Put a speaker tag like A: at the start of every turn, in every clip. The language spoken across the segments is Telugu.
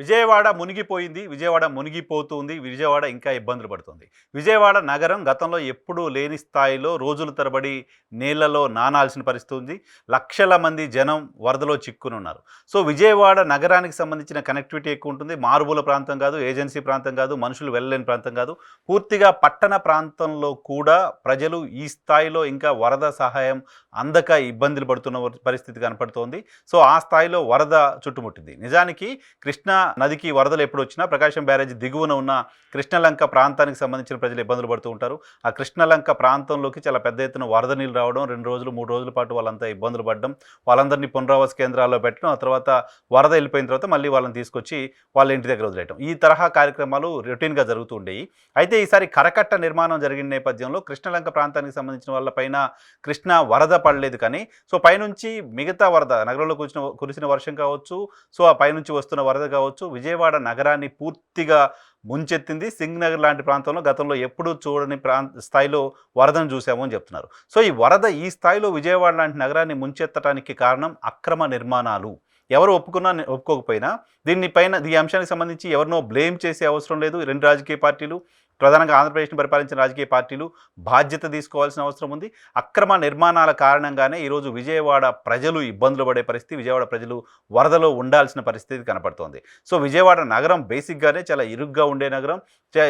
A: విజయవాడ మునిగిపోయింది విజయవాడ మునిగిపోతుంది విజయవాడ ఇంకా ఇబ్బందులు పడుతుంది. విజయవాడ నగరం గతంలో ఎప్పుడూ లేని స్థాయిలో రోజుల తరబడి నీళ్ళలో నానాల్సిన పరిస్థితి ఉంది. లక్షల మంది జనం వరదలో చిక్కుని ఉన్నారు సో విజయవాడ నగరానికి సంబంధించిన కనెక్టివిటీ ఎక్కువ ఉంటుంది. మారుమూల ప్రాంతం కాదు ఏజెన్సీ ప్రాంతం కాదు మనుషులు వెళ్ళలేని ప్రాంతం కాదు. పూర్తిగా పట్టణ ప్రాంతంలో కూడా ప్రజలు ఈ స్థాయిలో ఇంకా వరద సహాయం అందక ఇబ్బందులు పడుతున్న పరిస్థితి కనపడుతోంది. సో ఆ స్థాయిలో వరద చుట్టుముట్టింది. నిజానికి కృష్ణా నదికి వరదలు ఎప్పుడు వచ్చినా ప్రకాశం బ్యారేజ్ దిగువన ఉన్న కృష్ణలంక ప్రాంతానికి సంబంధించిన ప్రజలు ఇబ్బందులు పడుతూ ఉంటారు. ఆ కృష్ణలంక ప్రాంతంలోకి చాలా పెద్ద ఎత్తున వరద నీళ్ళు రావడం రెండు రోజులు మూడు రోజుల పాటు వాళ్ళంతా ఇబ్బందులు పడడం వాళ్ళందరినీ పునరావాస కేంద్రాల్లో పెట్టడం ఆ తర్వాత వరద వెళ్ళిపోయిన తర్వాత మళ్ళీ వాళ్ళని తీసుకొచ్చి వాళ్ళ ఇంటి దగ్గర వదిలేయటం. ఈ తరహా కార్యక్రమాలు రొటీన్గా జరుగుతూ ఉండేవి అయితే ఈసారి కరకట్ట నిర్మాణం జరిగిన నేపథ్యంలో కృష్ణలంక ప్రాంతానికి సంబంధించిన వాళ్ళపైన కృష్ణ వరద పడలేదు కానీ సో పైనుంచి మిగతా వరద నగరంలో కూర్చిన కురిసిన వర్షం కావచ్చు సో ఆ పైనుంచి వస్తున్న వరద కావచ్చు విజయవాడ నగరాన్ని పూర్తిగా ముంచెత్తింది. సింగ్ నగర్ లాంటి ప్రాంతంలో గతంలో ఎప్పుడూ చూడని ప్రాంత స్థాయిలో వరదను చూసాము అని చెప్తున్నారు. సో ఈ వరద ఈ స్థాయిలో విజయవాడ లాంటి నగరాన్ని ముంచెత్తడానికి కారణం అక్రమ నిర్మాణాలు. ఎవరు ఒప్పుకున్నా ఒప్పుకోకపోయినా దీనిపైన ఈ అంశానికి సంబంధించి ఎవరినో బ్లేమ్ చేసే అవసరం లేదు. రెండు రాజకీయ పార్టీలు ప్రధానంగా ఆంధ్రప్రదేశ్ను పరిపాలించిన రాజకీయ పార్టీలు బాధ్యత తీసుకోవాల్సిన అవసరం ఉంది. అక్రమ నిర్మాణాల కారణంగానే ఈరోజు విజయవాడ ప్రజలు ఇబ్బందులు పడే పరిస్థితి విజయవాడ ప్రజలు వరదలో ఉండాల్సిన పరిస్థితి కనపడుతోంది. సో విజయవాడ నగరం బేసిక్గానే చాలా ఇరుగ్గా ఉండే నగరం.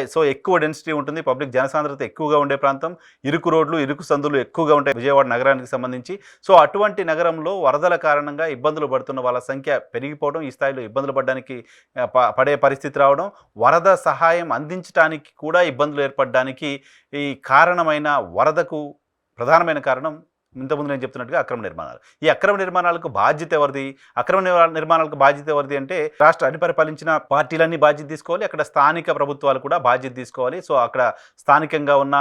A: సో ఎక్కువ డెన్సిటీ ఉంటుంది. పబ్లిక్ జనసాంద్రత ఎక్కువగా ఉండే ప్రాంతం. ఇరుకు రోడ్లు ఇరుకు సందులు ఎక్కువగా ఉంటాయి విజయవాడ నగరానికి సంబంధించి. సో అటువంటి నగరంలో వరదల కారణంగా ఇబ్బందులు పడుతున్న వాళ్ళ సంఖ్య పెరిగిపోవడం ఈ స్థాయిలో ఇబ్బందులు పడడానికి ప- పడే పరిస్థితి రావడం వరద సహాయం అందించడానికి కూడా ఇబ్బందులు ఏర్పడడానికి ఈ కారణమైన వరదకు ప్రధానమైన కారణం ఇంతకుముందు నేను చెప్తున్నట్టుగా అక్రమ నిర్మాణాలు. ఈ అక్రమ నిర్మాణాలకు బాధ్యత ఎవరిది? అక్రమ నిర్మాణాలకు బాధ్యత ఎవరిది అంటే రాష్ట్రాన్ని పరిపాలించిన పార్టీలన్నీ బాధ్యత తీసుకోవాలి అక్కడ స్థానిక ప్రభుత్వాలు కూడా బాధ్యత తీసుకోవాలి. సో అక్కడ స్థానికంగా ఉన్న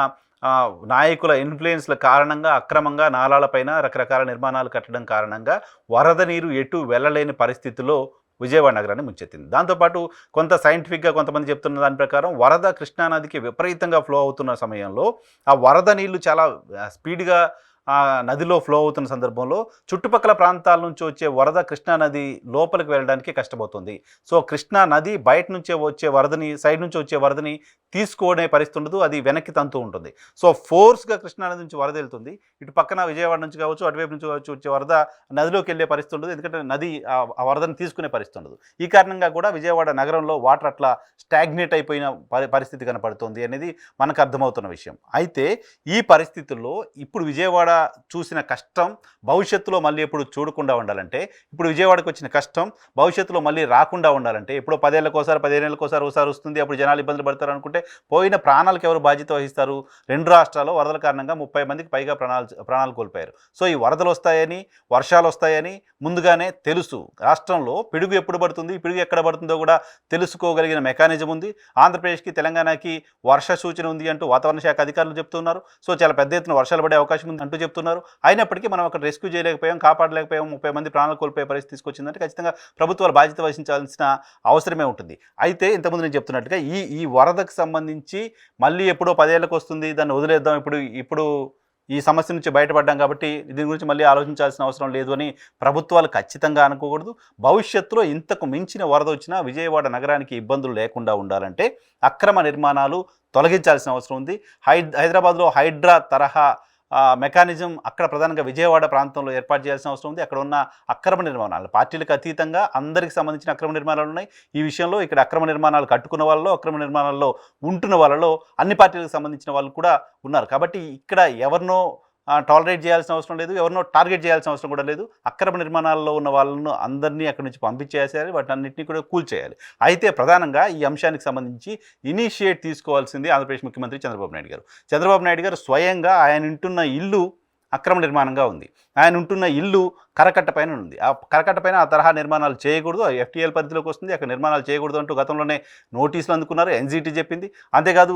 A: నాయకుల ఇన్ఫ్లుయెన్స్ల కారణంగా అక్రమంగా నాలాలపైన రకరకాల నిర్మాణాలు కట్టడం కారణంగా వరద నీరు ఎటు వెళ్ళలేని పరిస్థితిలో విజయవాడ నగరాన్ని ముంచెత్తింది. దాంతోపాటు కొంత సైంటిఫిక్గా కొంతమంది చెప్తున్న దాని ప్రకారం వరద కృష్ణానదికి విపరీతంగా ఫ్లో అవుతున్న సమయంలో ఆ వరద నీళ్ళు చాలా స్పీడ్గా ఆ నదిలో ఫ్లో అవుతున్న సందర్భంలో చుట్టుపక్కల ప్రాంతాల నుంచి వచ్చే వరద కృష్ణా నది లోపలికి వెళ్ళడానికి కష్టమవుతుంది. సో కృష్ణా నది బయట నుంచే వచ్చే వరదని సైడ్ నుంచి వచ్చే వరదని తీసుకోనే పరిస్థితి ఉండదు. అది వెనక్కి తంతూ ఉంటుంది. సో ఫోర్స్గా కృష్ణా నది నుంచి వరద వెళ్తుంది. ఇటు పక్కన విజయవాడ నుంచి కావచ్చు అటువైపు నుంచి కావచ్చు వచ్చే వరద నదిలోకి వెళ్ళే పరిస్థితి ఉండదు. ఎందుకంటే నది ఆ వరదని వరదను తీసుకునే పరిస్థితి ఉండదు. ఈ కారణంగా కూడా విజయవాడ నగరంలో వాటర్ అట్లా స్టాగ్నేట్ అయిపోయిన పరి- పరిస్థితి కనపడుతుంది అనేది మనకు అర్థమవుతున్న విషయం. అయితే ఈ పరిస్థితుల్లో ఇప్పుడు విజయవాడ చూసిన కష్టం భవిష్యత్తులో మళ్ళీ ఎప్పుడు చూడకుండా ఉండాలంటే ఇప్పుడు విజయవాడకు వచ్చిన కష్టం భవిష్యత్తులో మళ్ళీ రాకుండా ఉండాలంటే ఇప్పుడు పదేళ్ళకోసారి పదిహేనేళ్ళకోసారి ఒకసారి వస్తుంది అప్పుడు జనాలు ఇబ్బందులు పడతారు అనుకుంటే పోయిన ప్రాణాలకు ఎవరు బాధ్యత వహిస్తారు? రెండు రాష్ట్రాల్లో వరదల కారణంగా ముప్పై మందికి పైగా ప్రాణాలు ప్రాణాలు కోల్పోయారు. సో ఈ వరదలు వస్తాయని వర్షాలు వస్తాయని ముందుగానే తెలుసు. రాష్ట్రంలో పిడుగు ఎప్పుడు పడుతుంది పిడుగు ఎక్కడ పడుతుందో కూడా తెలుసుకోగలిగిన మెకానిజం ఉంది. ఆంధ్రప్రదేశ్కి తెలంగాణకి వర్ష సూచన ఉంది అంటూ వాతావరణ శాఖ అధికారులు చెప్తున్నారు. సో చాలా పెద్ద ఎత్తున వర్షాలు పడే అవకాశం ఉంది అంటూ చెప్తున్నారు. అయినప్పటికీ మనం అక్కడ రెస్క్యూ చేయలేకపోయాం కాపాడలేకపోయాం ముప్పై మంది ప్రాణాలు కోల్పోయే పరిస్థితి తీసుకొచ్చిందంటే ఖచ్చితంగా ప్రభుత్వాలు బాధ్యత వహించాల్సిన అవసరమే ఉంటుంది. అయితే ఇంతకుముందు నేను చెప్తున్నట్టుగా ఈ ఈ వరదకు సంబంధించి మళ్ళీ ఎప్పుడో పదేళ్ళకి వస్తుంది దాన్ని వదిలేద్దాం ఇప్పుడు ఇప్పుడు ఈ సమస్య నుంచి బయటపడ్డాం కాబట్టి దీని గురించి మళ్ళీ ఆలోచించాల్సిన అవసరం లేదు అని ప్రభుత్వాలు ఖచ్చితంగా అనుకోకూడదు. భవిష్యత్తులో ఇంతకు మించిన వరద వచ్చినా విజయవాడ నగరానికి ఇబ్బందులు లేకుండా ఉండాలంటే అక్రమ నిర్మాణాలు తొలగించాల్సిన అవసరం ఉంది. హై హైదరాబాద్లో హైడ్రా తరహా మెకానిజం అక్కడ ప్రధానంగా విజయవాడ ప్రాంతంలో ఏర్పాటు చేయాల్సిన అవసరం ఉంది. అక్కడ ఉన్న అక్రమ నిర్మాణాలు పార్టీలకు అతీతంగా అందరికి సంబంధించిన అక్రమ నిర్మాణాలు ఉన్నాయి. ఈ విషయంలో ఇక్కడ అక్రమ నిర్మాణాలు కట్టుకున్న వాళ్ళలో అక్రమ నిర్మాణాల్లో ఉంటున్న వాళ్ళలో అన్ని పార్టీలకు సంబంధించిన వాళ్ళు కూడా ఉన్నారు. కాబట్టి ఇక్కడ ఎవరినో టాలరేట్ చేయాల్సిన అవసరం లేదు. ఎవరినో టార్గెట్ చేయాల్సిన అవసరం కూడా లేదు. అక్రమ నిర్మాణాల్లో ఉన్న వాళ్ళను అందరినీ అక్కడి నుంచి పంపించేసేయాలి. వాటి అన్నింటినీ కూడా కూల్చేయాలి అయితే ప్రధానంగా ఈ అంశానికి సంబంధించి ఇనిషియేట్ తీసుకోవాల్సింది ఆంధ్రప్రదేశ్ ముఖ్యమంత్రి చంద్రబాబు నాయుడు గారు. చంద్రబాబు నాయుడు గారు స్వయంగా ఆయన ఉంటున్న ఇల్లు అక్రమ నిర్మాణంగా ఉంది. ఆయన ఉంటున్న ఇల్లు కరకట్ట పైన ఉంది. ఆ కరకట్ట పైన ఆ తరహా నిర్మాణాలు చేయకూడదు. ఎఫ్టీఎల్ పరిధిలోకి వస్తుంది. అక్కడ నిర్మాణాలు చేయకూడదు అంటూ గతంలోనే నోటీసులు అందుకున్నారు. ఎన్జీటీ చెప్పింది. అంతేకాదు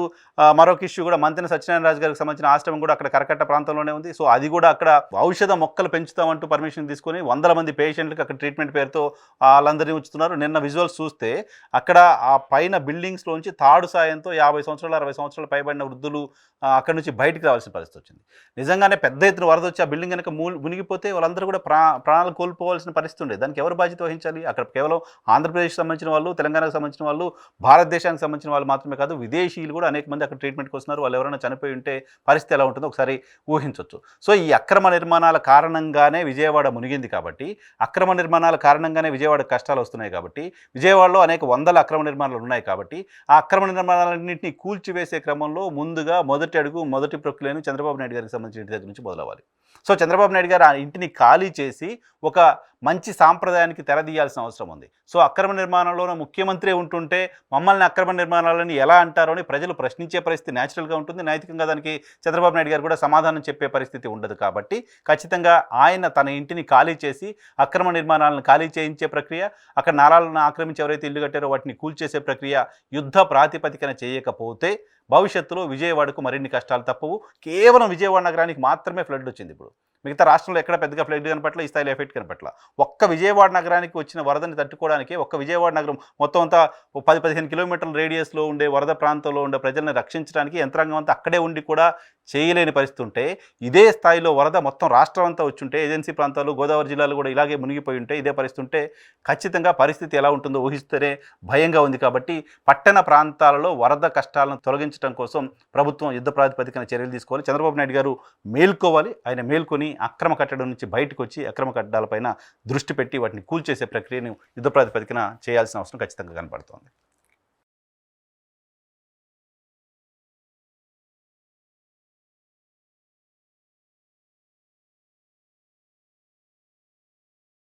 A: మరొక ఇష్యూ కూడా మంత్రి సత్యనారాయణ రాజు గారికి సంబంధించిన ఆశ్రమం కూడా అక్కడ కరకట్ట ప్రాంతంలోనే ఉంది. సో అది కూడా అక్కడ ఔషధ మొక్కలు పెంచుతామంటూ పర్మిషన్ తీసుకొని వందల మంది పేషెంట్లకు అక్కడ ట్రీట్మెంట్ పేరుతో వాళ్ళందరినీ ఉంచుతున్నారు. నిన్న విజువల్స్ చూస్తే అక్కడ ఆ పైన బిల్డింగ్స్లోంచి తాడు సాయంతో యాభై సంవత్సరాలు అరవై సంవత్సరాలు పైబడిన వృద్ధులు అక్కడ అక్కడి నుంచి బయటికి రావాల్సిన పరిస్థితి వచ్చింది. నిజంగానే పెద్ద ఎత్తున వరద వచ్చి ఆ బిల్డింగ్ కనుక మునిగిపోతే వాళ్ళందరూ కూడా ప్రా ప్రాణాలు కోల్పోవాల్సిన పరిస్థితి ఉండేది. దానికి ఎవరు బాధ్యత వహించాలి? అక్కడ కేవలం ఆంధ్రప్రదేశ్కి సంబంధించిన వాళ్ళు తెలంగాణకు సంబంధించిన వాళ్ళు భారతదేశానికి సంబంధించిన వాళ్ళు మాత్రమే కాదు విదేశీయులు కూడా అనేక మంది అక్కడ ట్రీట్మెంట్కి వస్తున్నారు. వాళ్ళు ఎవరైనా చనిపోయి ఉంటే పరిస్థితి ఎలా ఉంటుందో ఒకసారి ఊహించవచ్చు సో ఈ అక్రమ నిర్మాణాల కారణంగానే విజయవాడ మునిగింది కాబట్టి అక్రమ నిర్మాణాల కారణంగానే విజయవాడ కష్టాలు వస్తున్నాయి కాబట్టి విజయవాడలో అనేక వందల అక్రమ నిర్మాణాలు ఉన్నాయి కాబట్టి ఆ అక్రమ నిర్మాణాలన్నింటినీ కూల్చివేసే క్రమంలో ముందుగా మొదటి అడుగు మొదటి ప్రక్రియను చంద్రబాబు నాయుడు గారికి సంబంధించిన దగ్గర నుంచి మొదలవ్వాలి. సో చంద్రబాబు నాయుడు గారు ఆ ఇంటిని ఖాళీ చేసి ఒక మంచి సాంప్రదాయానికి తెరదీయాల్సిన అవసరం ఉంది. సో అక్రమ నిర్మాణంలోనే ముఖ్యమంత్రి ఉంటుంటే మమ్మల్ని అక్రమ నిర్మాణాలని ఎలా అంటారో అని ప్రజలు ప్రశ్నించే పరిస్థితి న్యాచురల్గా ఉంటుంది. నైతికంగా దానికి చంద్రబాబు నాయుడు గారు కూడా సమాధానం చెప్పే పరిస్థితి ఉండదు కాబట్టి ఖచ్చితంగా ఆయన తన ఇంటిని ఖాళీ చేసి అక్రమ నిర్మాణాలను ఖాళీ చేయించే ప్రక్రియ అక్కడ నారాలను ఆక్రమించి ఎవరైతే ఇల్లు కట్టారో వాటిని కూల్చేసే ప్రక్రియ యుద్ధ ప్రాతిపదికన చేయకపోతే భవిష్యత్తులో విజయవాడకు మరిన్ని కష్టాలు తప్పవు. కేవలం విజయవాడ నగరానికి మాత్రమే ఫ్లడ్ వచ్చింది ఇప్పుడు. మిగతా రాష్ట్రంలో ఎక్కడ పెద్దగా ఫ్లడ్ కనపట్ల ఈ స్థాయిలో ఎఫెక్ట్ కనపట్ల ఒక్క విజయవాడ నగరానికి వచ్చిన వరదని తట్టుకోవడానికి ఒక్క విజయవాడ నగరం మొత్తం అంతా పది పదిహేను కిలోమీటర్ల రేడియస్లో ఉండే వరద ప్రాంతంలో ఉండే ప్రజలను రక్షించడానికి యంత్రాంగం అంతా అక్కడే ఉండి కూడా చేయలేని పరిస్థితి ఉంటే ఇదే స్థాయిలో వరద మొత్తం రాష్ట్రం అంతా వచ్చుంటే ఏజెన్సీ ప్రాంతాలు గోదావరి జిల్లాలు కూడా ఇలాగే మునిగిపోయి ఉంటే ఇదే పరిస్థితి ఉంటే ఖచ్చితంగా పరిస్థితి ఎలా ఉంటుందో ఊహిస్తేనే భయంగా ఉంది కాబట్టి పట్టణ ప్రాంతాలలో వరద కష్టాలను తొలగించడం కోసం ప్రభుత్వం యుద్ధ ప్రాతిపదికన చర్యలు తీసుకోవాలి. చంద్రబాబు నాయుడు గారు మేల్కోవాలి. ఆయన మేల్కొని అక్రమ కట్టడం నుంచి బయటకు వచ్చి అక్రమ కట్టడాలపైన దృష్టి పెట్టి వాటిని కూల్చేసే ప్రక్రియను యుద్ధ ప్రాతిపదికన చేయాల్సిన అవసరం ఖచ్చితంగా కనపడుతోంది.